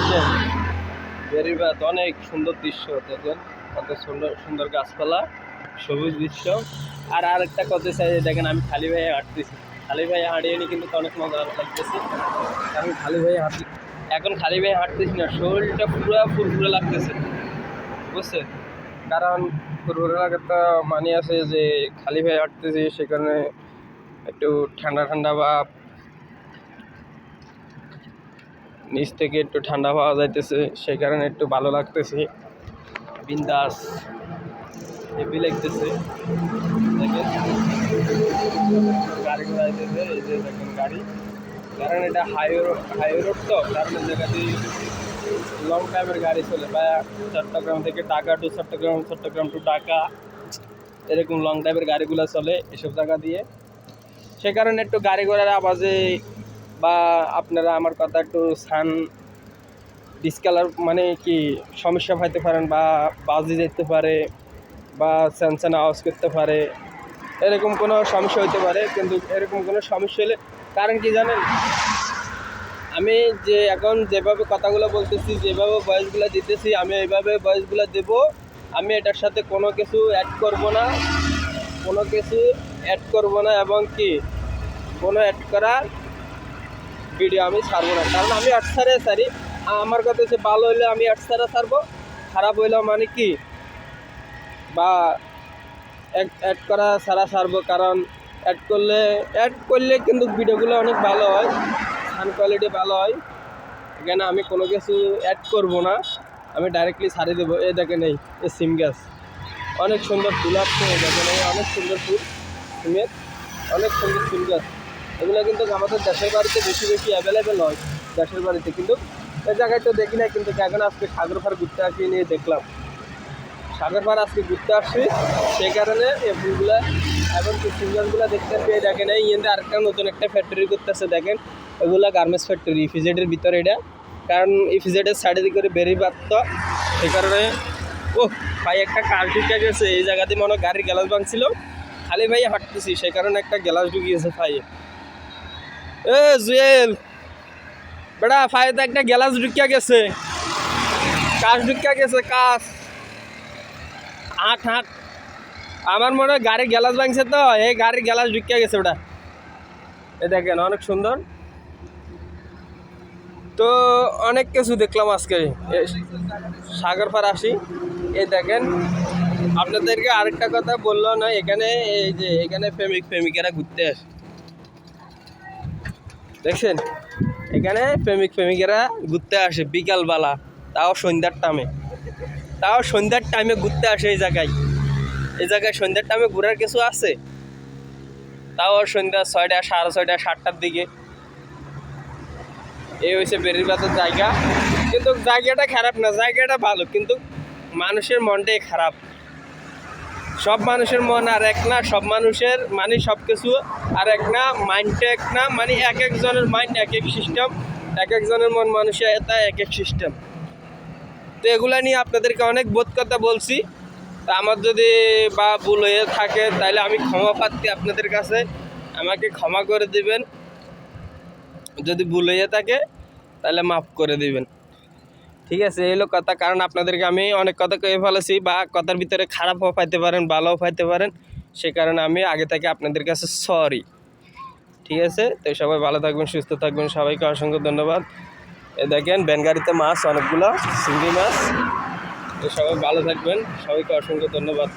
দেখেন বেরিবাদ অনেক সুন্দর দৃশ্য, দেখেন, কত সুন্দর সুন্দর গাছপালা, সবুজ দৃশ্য। আর আরেকটা কথা চাই, দেখেন, আমি খালি ভাইয়ে হাঁটতেছি। খালি ভাইয়ে হাঁটিয়ে নি, কিন্তু অনেক মজা লাগতেছি। আমি খালি ভাইয়ে হাঁটি এখন খালি ভাইয়ে হাঁটতেছি না, শরীরটা পুরো ফুরফুরে লাগতেছে। বুঝছেন? কারণ ফুরফুরে লাগার তো মানে আছে যে, খালি ভাইয়ে হাঁটতেছি, সেখানে একটু ঠান্ডা ঠান্ডা বা নিচ থেকে একটু ঠান্ডা পাওয়া যাইতেছে, সেই কারণে একটু ভালো লাগতেছে। বিন্দাস। হেভি লাগতেছে। দেখেন। গাড়ি ঘোড়া এই যে দেখেন গাড়ি। কারণ এটা হাইওয়ে রোড হাইওয়ে রোড তো কারণ এই জায়গাতে লং টাইমের গাড়ি চলে। বা চট্টগ্রাম থেকে ঢাকা টু চট্টগ্রাম চট্টগ্রাম টু ঢাকা, এরকম লং টাইমের গাড়িগুলো চলে এসব জায়গা দিয়ে। সে কারণে একটু গাড়ি ঘোড়ার আওয়াজে বা আপনারা আমার কথা একটু সান ডিসকালার মানে কি সমস্যা পাইতে পারেন বা বাজি যেতে পারে বা স্যানস্যান আওয়াজ করতে পারে, এরকম কোনো সমস্যা হতে পারে, কিন্তু এরকম কোনো সমস্যা হলে কারণ কি জানেন? আমি যে এখন যেভাবে কথাগুলো বলতেছি, যেভাবে ভয়েসগুলো দিতেছি, আমি এইভাবে ভয়েসগুলো দেবো, আমি এটার সাথে কোনো কিছু অ্যাড করব না, কোনো কিছু অ্যাড করব না এবং কি কোনো অ্যাড করা ভিডিও আমি ছাড়বো না। কারণ আমি আট সারে সারি আমার কথা হচ্ছে, ভালো হলে আমি আট সারে ছাড়বো। খারাপ হইলেও মানে কি? বা অ্যাড করা ছাড়া ছাড়বো। কারণ অ্যাড করলে অ্যাড করলে কিন্তু ভিডিওগুলো অনেক ভালো হয়। সাউন্ড কোয়ালিটি ভালো হয়। এখানে আমি কোনো কিছু অ্যাড করব না। আমি ডাইরেক্টলি ছাড়িয়ে দেবো। এ দেখেন এই এ সিম গাছ অনেক সুন্দর ফুল আসছে। অনেক সুন্দর ফুল। সিমের। অনেক সুন্দর ফুল গাছ এগুলো কিন্তু আমাদের দেশের বাড়িতে বেশি বেশি অ্যাভেলেবেল হয়, দেশের বাড়িতে। কিন্তু এই জায়গায় তো দেখি না কিন্তু এখন আজকে সাগর ফার ঘুরতে আসি নিয়ে দেখলাম। সাগর ফার আজকে ঘুরতে আসছি সেই কারণে এই ফুলগুলো এখন সিঙ্গারগুলো দেখতে পেয়ে দেখেন। এই ইয়েতে আরেকটা নতুন একটা ফ্যাক্টরি করতেছে, দেখেন। ওইগুলো গার্মেন্টস ফ্যাক্টরি ইফিজেডের ভিতরে এটা। কারণ ইফিজেডের সাইডে দিকে করে বেরিয়ে পারত সেই কারণে ও ভাই, একটা কার ঢুকে গেছে। এই জায়গাতে মনে গাড়ির গ্যালাস ভাঙছিল। খালি ভাই হাঁটতেছি সেই কারণে একটা গ্যালাস ঢুকিয়েছে ভাই এ, জুয়েল। বেটা ফাইতে একটা গ্যালাস ঢুকিয়া গেছে। কাজ ঢুকিয়া গেছে কাজ হাট হাট আমার মনে হয় গাড়ি গ্যালাস ভাঙছে তো, এই গাড়ির গ্যালাস ঢুকিয়া গেছে ওটা এ দেখেন, অনেক সুন্দর। তো, অনেক কিছু দেখলাম আজকে। এ, সাগর পার আসি। এই দেখেন, আপনাদেরকে আরেকটা কথা বলল না, এখানে এই যে, এখানে প্রেমিক, প্রেমিকেরা ঘুরতে আসে। দেখছেন? এখানে প্রেমিক প্রেমিকেরা ঘুরতে আসে বিকালবেলা, তাও সন্ধ্যার টাইমে তাও সন্ধ্যার টাইমে ঘুরতে আসে এই জায়গায়। এই জায়গায় সন্ধ্যার টাইমে ঘোরার কিছু আছে? তাও সন্ধ্যা ছয়টা, সাড়ে ছয়টা, সাতটার দিকে। এই হয়েছে বেরিবাতের জায়গা। কিন্তু জায়গাটা খারাপ না, জায়গাটা ভালো, কিন্তু মানুষের মনটাই খারাপ। সব মানুষের মন আর এক না, সব মানুষের মানে সব কিছু আর এক না মাইন্ডটা এক না মানে এক একজনের মাইন্ড এক এক সিস্টেম এক একজনের মন মানুষের এটা এক এক সিস্টেম তো এগুলা নিয়ে আপনাদেরকে অনেক বোধ কথা বলছি। তা আমার যদি বা ভুল হয়ে থাকে, তাহলে আমি ক্ষমা প্রার্থী আপনাদের কাছে। আমাকে ক্ষমা করে দিবেন। যদি ভুল হয়ে থাকে, তাহলে মাফ করে দিবেন। ঠিক আছে এই কথা। কারণ আপনাদেরকে আমি অনেক কথা কয়ে ফেলেছি বা কথার ভিতরে খারাপও পাইতে পারেন, ভালোও পাইতে পারেন। সে কারণে আমি আগে থেকে আপনাদের কাছে সরি ঠিক আছে? তো সবাই ভালো থাকবেন, সুস্থ থাকবেন। সবাইকে অসংখ্য ধন্যবাদ। এ দেখেন ব্যানগাড়িতে মাছ, অনেকগুলো চিংড়ি মাছ। তো সবাই ভালো থাকবেন। সবাইকে অসংখ্য ধন্যবাদ।